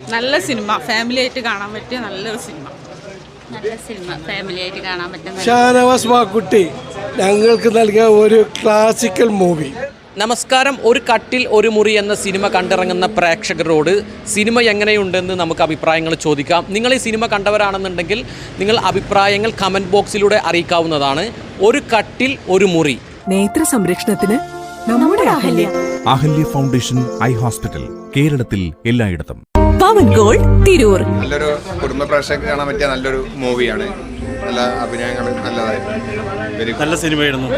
നല്ല cinema. Family ആയിട്ട് കാണാൻ പറ്റിയ നല്ലൊരു സിനിമ. നല്ല സിനിമ. ഫാമിലി ആയിട്ട് കാണാൻ പറ്റുന്ന ഷാനവാസ് മാക്കുട്ടി ഞങ്ങൾക്ക് നൽകിയ ഒരു ക്ലാസിക്കൽ മൂവി നമസ്കാരം. ഒരു കട്ടിൽ ഒരു മുറി എന്ന സിനിമ കണ്ടിറങ്ങുന്ന പ്രേക്ഷകരോട് സിനിമ എങ്ങനെയുണ്ടെന്ന് നമുക്ക് അഭിപ്രായങ്ങൾ ചോദിക്കാം. നിങ്ങൾ ഈ സിനിമ കണ്ടവരാണെന്നുണ്ടെങ്കിൽ നിങ്ങൾ അഭിപ്രായങ്ങൾ കമന്റ് ബോക്സിലൂടെ അറിയിക്കാവുന്നതാണ്. ഒരു കട്ടിൽ ഒരു മുറി. നേത്ര സംരക്ഷണത്തിന് നമ്മുടെ Ahalya. Ahalya foundation eye hospital കേരളത്തിൽ എല്ലായിടത്തും. പവൻ ഗോൾഡ് തിരൂർ. നല്ലൊരു കുടുംബ പ്രേക്ഷകർക്ക് കാണാൻ പറ്റിയ നല്ലൊരു മൂവിയാണ്. നല്ല അഭിനയങ്ങൾ നല്ലതായിരുന്നു. നല്ല സിനിമയായിരുന്നു.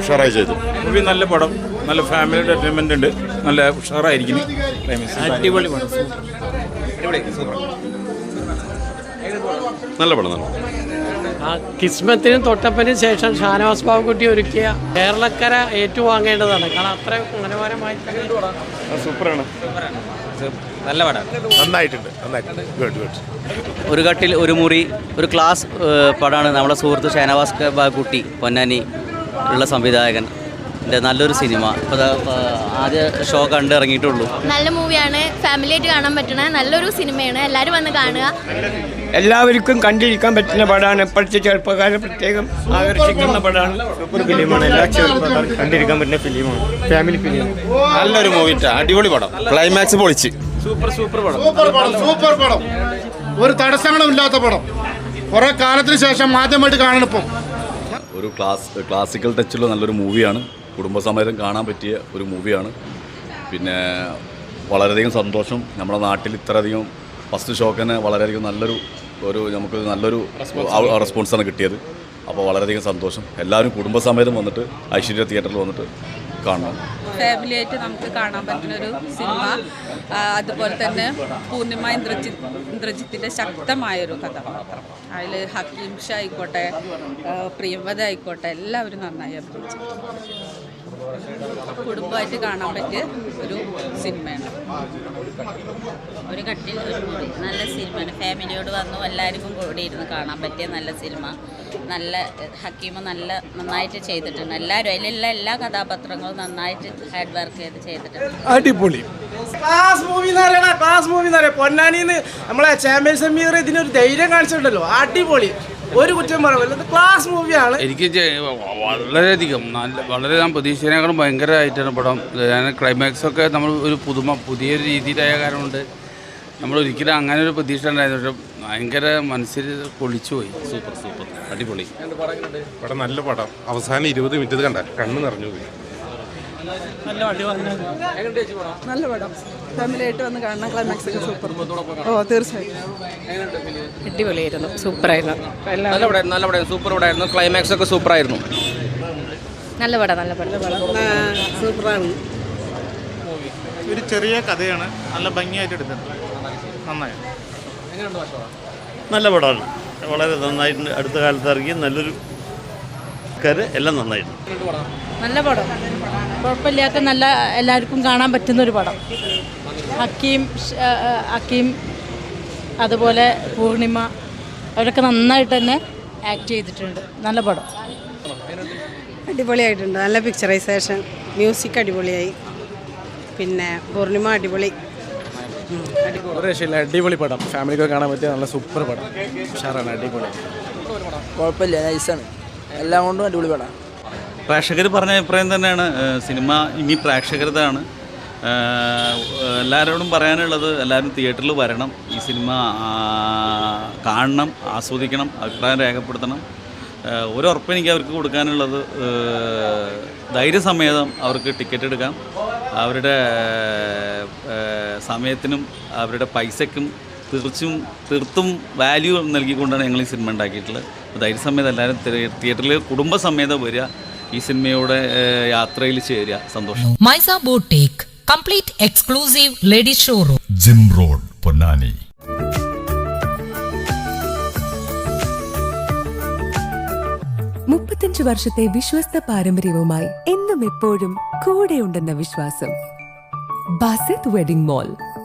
ഉഷാറായി ചെയ്തു. മൂവി നല്ല പടം നല്ല ഫാമിലി എന്റർടൈൻമെന്റ് ഉണ്ട്. നല്ല ഉഷാറായിരിക്കുന്നു. അടിപൊളി പടം. നല്ല പടം നല്ല കിസ്മത്തിനും തൊട്ടപ്പനും ശേഷം ഷാനവാസ് ബാബുക്കുട്ടി ഒരുക്കിയ കേരളക്കര ഏറ്റുവാങ്ങേണ്ടതാണ്. കാരണം അത്ര മനോഹരമായി സൂപ്പറാണ്. നല്ല പടം നന്നായിട്ടുണ്ട് നന്നായിട്ടുണ്ട്. ഗുഡ് ഗുഡ് ഒരു കട്ടിൽ ഒരു മുറി ഒരു ക്ലാസ് പടമാണ് നമ്മുടെ സുഹൃത്ത് ഷാനവാസ് കുട്ടി പൊന്നാനി ഉള്ള സംവിധായകൻ. നല്ലൊരു സിനിമ. ഇപ്പോൾ ആദ്യ ഷോ കണ്ട് ഇറങ്ങിയിട്ടുള്ളൂ നല്ല മൂവിയാണ് ഫാമിലി ആയിട്ട് കാണാൻ പറ്റണ. നല്ലൊരു സിനിമയാണ്. എല്ലാവരും വന്ന് കാണുക. എല്ലാവർക്കും കണ്ടിരിക്കാൻ പറ്റുന്ന പടമാണ്. ഇപ്പോഴത്തെ ചെറുപ്പക്കാരെ പ്രത്യേകം ആകർഷിക്കുന്ന പടമാണ്. സൂപ്പർ ഫിലിമാണ് എല്ലാ ചെറുപ്പക്കാർക്കും കണ്ടിരിക്കാൻ പറ്റുന്ന ഫിലിമാണ് ഫാമിലി ഫിലിം നല്ലൊരു മൂവി അടിപൊളി പടം. ക്ലൈമാക്സ് പൊളിച്ച്. സൂപ്പർ സൂപ്പർ പടം. സൂപ്പർ പടം സൂപ്പർ പടം. ഒരു തടസ്സങ്ങളും ഇല്ലാത്ത പടം. കുറെ കാലത്തിന് ശേഷം ആദ്യമായിട്ട് കാണണം ഇപ്പം. ഒരു ക്ലാസ് ക്ലാസിക്കൽ ടച്ചുള്ള നല്ലൊരു മൂവിയാണ് കുടുംബസമേതം കാണാൻ പറ്റിയ ഒരു മൂവിയാണ് പിന്നെ വളരെയധികം സന്തോഷം. നമ്മുടെ നാട്ടിൽ ഇത്രയധികം ഫസ്റ്റ് ഷോക്കിന് വളരെയധികം നല്ലൊരു ഒരു നമുക്ക് നല്ലൊരു റെസ്പോൺസാണ് കിട്ടിയത്. അപ്പോൾ വളരെയധികം സന്തോഷം. എല്ലാവരും കുടുംബസമേതം വന്നിട്ട് ഐശ്വര്യ തിയേറ്ററിൽ വന്നിട്ട് കാണണം. ഫാമിലിയായിട്ട് നമുക്ക് കാണാൻ പറ്റുന്ന ഒരു സിനിമ. അതുപോലെ തന്നെ പൂർണിമ ഇന്ദ്രജിത്ത് ഇന്ദ്രജിത്തിന്റെ ശക്തമായൊരു കഥാപാത്രം അതിൽ ഹക്കീം ഷാ ആയിക്കോട്ടെ പ്രിയവത ആയിക്കോട്ടെ എല്ലാവരും നന്നായി അഭിനയിച്ചു കുടുംബമായിട്ട് കാണാൻ പറ്റിയ ഒരു സിനിമയാണ്. ഒരു കട്ടിൽ ഒരു മുറി. നല്ല സിനിമയാണ്. ഫാമിലിയോട് വന്നു എല്ലാവർക്കും കൂടി ഇരുന്ന് കാണാൻ പറ്റിയ നല്ല സിനിമ. നല്ല ഹക്കീമ് നല്ല നന്നായിട്ട് ചെയ്തിട്ടുണ്ട്. എല്ലാവരും അതിലുള്ള എല്ലാ കഥാപാത്രങ്ങളും നന്നായിട്ട് ഹാർഡ് വർക്ക് ചെയ്ത് ചെയ്തിട്ടുണ്ട്. അടിപൊളി. ക്ലാസ് മൂവി എന്ന് പറയണ ക്ലാസ് മൂവി എന്ന് പറയാം പൊന്നാനിന്ന് നമ്മളെ ചാമ്പ്യൻസ് സമീർ ഇതിനൊരു ധൈര്യം കാണിച്ചിട്ടുണ്ടല്ലോ. അടിപൊളി. ഒരു കുറ്റം പറയുന്നത് ഇത് ക്ലാസ് മൂവിയാണ് എനിക്ക് വളരെയധികം നല്ല വളരെ ഞാൻ പ്രതീക്ഷിച്ചതിനേക്കാളും ഭയങ്കരമായിട്ടാണ് പടം. ഞാൻ ക്ലൈമാക്സ് ഒക്കെ നമ്മൾ ഒരു പുതുമ പുതിയൊരു രീതിയിലായ കാരണമുണ്ട്. നമ്മൾ ഒരിക്കലും അങ്ങനെ ഒരു പ്രതീക്ഷ ഉണ്ടായിരുന്നു പക്ഷെ ഭയങ്കര മനസ്സിൽ പൊളിച്ചു പോയി സൂപ്പർ സൂപ്പർ. അടിപൊളി. പടം നല്ല പടം. അവസാനം ഇരുപത് മിനിറ്റ് കണ്ട കണ്ണ് നിറഞ്ഞു പോയി. നല്ല പടം. ഫാമിലി ആയിട്ട് വന്ന് കാണണം ക്ലൈമാക്സ് ഒക്കെ സൂപ്പർ ഓ തീർച്ചയായും അടിപൊളിയായിരുന്നു. സൂപ്പറായിരുന്നു. സൂപ്പർ പടമായിരുന്നു ക്ലൈമാക്സ് ഒക്കെ സൂപ്പറായിരുന്നു. നല്ല പടം നല്ല പടം സൂപ്പറാണ്. ഒരു ചെറിയ കഥയാണ്. നല്ല ഭംഗിയായിട്ട് എടുത്തിട്ടുണ്ട്. നന്നായി. നല്ല പടമാണ്. വളരെ നന്നായിട്ട് അടുത്ത കാലത്ത് ഇറങ്ങി നല്ലൊരു എല്ലാം നന്നായിരുന്നു നല്ല പടം. കുഴപ്പമില്ലാത്ത നല്ല എല്ലാവർക്കും കാണാൻ പറ്റുന്ന ഒരു പടം. ഹക്കീം ഹക്കീം അതുപോലെ പൂർണിമ അവരൊക്കെ നന്നായിട്ട് തന്നെ ആക്ട് ചെയ്തിട്ടുണ്ട്. നല്ല പടം. അടിപൊളിയായിട്ടുണ്ട്. നല്ല പിക്ചറൈസേഷൻ മ്യൂസിക് അടിപൊളിയായി. പിന്നെ പൂർണിമ അടിപൊളി. ഒരു രക്ഷയില്ല അടിപൊളി പടം. ഫാമിലിക്ക് കാണാൻ പറ്റിയ നല്ല സൂപ്പർ പടം. ഉഷാറാണ്. അടിപൊളി. കുഴപ്പമില്ല. നൈസാണ് എല്ലാം കൊണ്ടും അടിപൊളി പടം പ്രേക്ഷകർ പറഞ്ഞ അഭിപ്രായം തന്നെയാണ്. സിനിമ ഇനി പ്രേക്ഷകരുതാണ് എല്ലാവരോടും പറയാനുള്ളത് എല്ലാവരും തിയേറ്ററിൽ വരണം. ഈ സിനിമ കാണണം ആസ്വദിക്കണം അഭിപ്രായം രേഖപ്പെടുത്തണം. ഒരു ഉറപ്പ് എനിക്ക് അവർക്ക് കൊടുക്കാനുള്ളത് ധൈര്യസമേതം അവർക്ക് ടിക്കറ്റ് എടുക്കാം. അവരുടെ സമയത്തിനും അവരുടെ പൈസയ്ക്കും തീർച്ചും തീർത്തും വാല്യൂ നൽകിക്കൊണ്ടാണ് ഞങ്ങൾ ഈ സിനിമ ഉണ്ടാക്കിയിട്ടുള്ളത്. അപ്പോൾ ധൈര്യസമേതം എല്ലാവരും തിയേറ്ററിൽ കുടുംബസമേതം വരിക ഈ സിനിമയുടെ യാത്രയിൽ ചേരുക. സന്തോഷം. മൈസ boutique complete exclusive ladies showroom gym road Ponnani. മുപ്പത്തഞ്ച് വർഷത്തെ വിശ്വസ്ത പാരമ്പര്യവുമായി എന്നും എപ്പോഴും കൂടെയുണ്ടെന്ന വിശ്വാസം. Basith wedding mall.